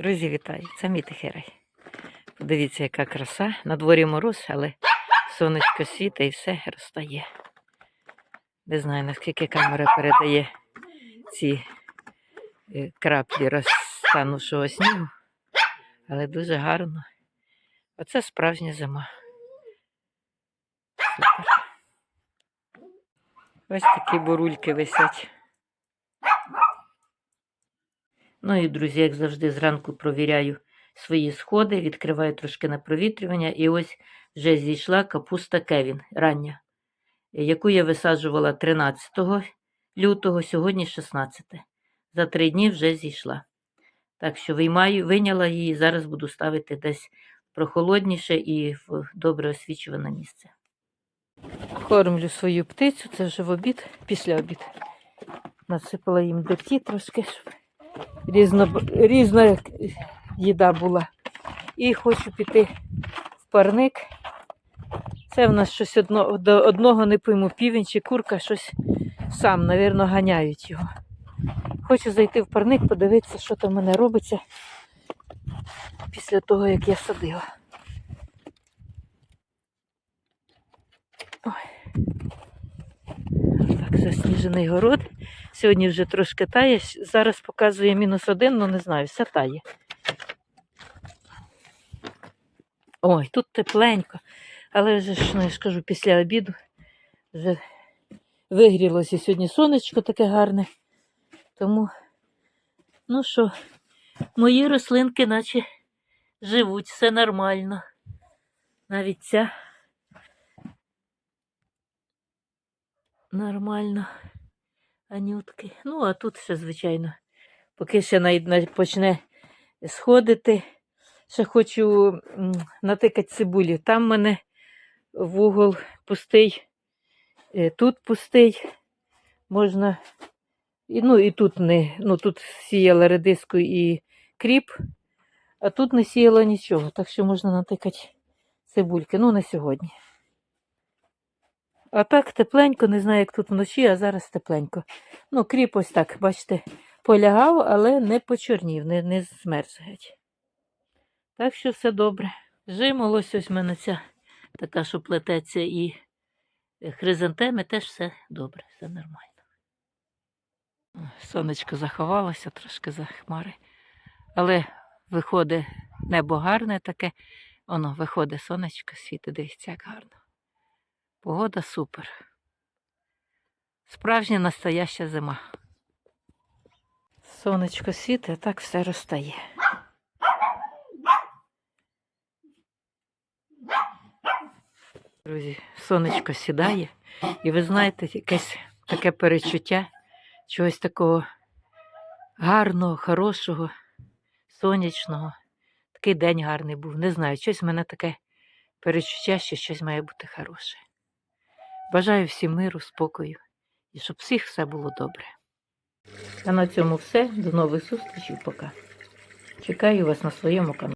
Друзі, вітаю! Це мій тихий Подивіться, яка краса. На дворі мороз, але сонечко світа і все розтає. Не знаю, наскільки камера передає ці е, краплі розтанувшого снігу, але дуже гарно. Оце справжня зима. Супер. Ось такі бурульки висять. Ну і, друзі, як завжди, зранку провіряю свої сходи, відкриваю трошки на провітрювання, і ось вже зійшла капуста Кевін рання, яку я висаджувала 13 лютого, сьогодні 16. За три дні вже зійшла. Так що виймаю, вийняла її, зараз буду ставити десь прохолодніше і в добре освічуване місце. Кормлю свою птицю, це вже в обід, після обід. Насипала їм дерті трошки, щоб різно, різна їда була. І хочу піти в парник. Це в нас щось одно, до одного не пойму, півень чи курка, щось сам, навірно, ганяють його. Хочу зайти в парник, подивитися, що там в мене робиться після того, як я садила. Ой. Так, засніжений город. Сьогодні вже трошки тає. Зараз показує мінус один, ну не знаю, все тає. Ой, тут тепленько. Але вже ж, ну, я ж кажу, після обіду вже вигрілося сьогодні сонечко таке гарне. Тому, ну що, мої рослинки наче живуть, все нормально. Навіть ця нормально. Анютки. Ну, а тут ще, звичайно, поки ще почне сходити. Ще хочу натикати цибулі. Там в мене вугол пустий, е, тут пустий. Можна. Ну, і тут не. Ну, тут сіяла редиску і кріп, а тут не сіяла нічого. Так що можна натикати цибульки. Ну, на сьогодні. А так тепленько, не знаю, як тут вночі, а зараз тепленько. Ну, кріп ось так, бачите, полягав, але не почорнів, не, не змерз геть. Так що все добре. Жимолось ось в мене ця така, що плететься, і хризантеми теж все добре, все нормально. Сонечко заховалося трошки за хмари. Але виходить небо гарне таке, воно виходить сонечко, світить, дивіться, як гарно. Погода супер. Справжня настояща зима. Сонечко світить, а так все розтає. Друзі, сонечко сідає, і ви знаєте, якесь таке перечуття чогось такого гарного, хорошого, сонячного. Такий день гарний був. Не знаю, щось в мене таке перечуття, що щось має бути хороше. Бажаю всім миру, спокою і щоб всіх все було добре. А на цьому все. До нових зустрічей. Пока. Чекаю вас на своєму каналі.